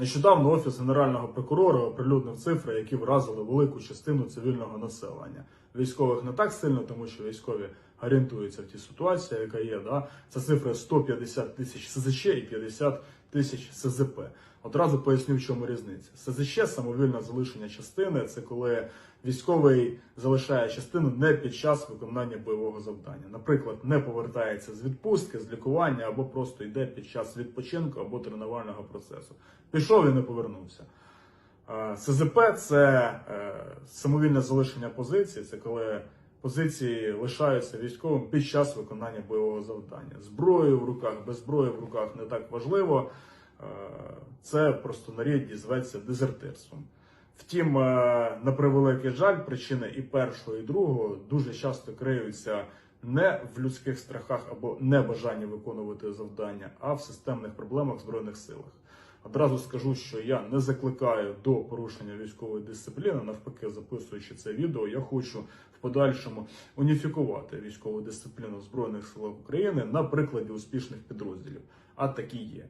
Нещодавно офіс генерального прокурора оприлюднив цифри, які вразили велику частину цивільного населення. Військових не так сильно, тому що військові орієнтуються в тій ситуації, яка є. Да? Це цифри 150 тисяч СЗЧ і 50 тисяч СЗП. Одразу поясню, в чому різниця. СЗЧ самовільне залишення частини це коли військовий залишає частину не під час виконання бойового завдання. Наприклад, не повертається з відпустки, з лікування або просто йде під час відпочинку або тренувального процесу. Пішов і не повернувся. Е, СЗП це е, самовільне залишення позиції, це коли позиції лишаються військовим під час виконання бойового завдання. Зброю в руках, без зброї в руках не так важливо. Е, Це просто нарідні зветься дезертирством. Втім, на превеликий жаль, причини і першого, і другого дуже часто криються не в людських страхах або небажанні виконувати завдання, а в системних проблемах в збройних силах. Одразу скажу, що я не закликаю до порушення військової дисципліни. Навпаки, записуючи це відео, я хочу в подальшому уніфікувати військову дисципліну в збройних силах України на прикладі успішних підрозділів. А такі є.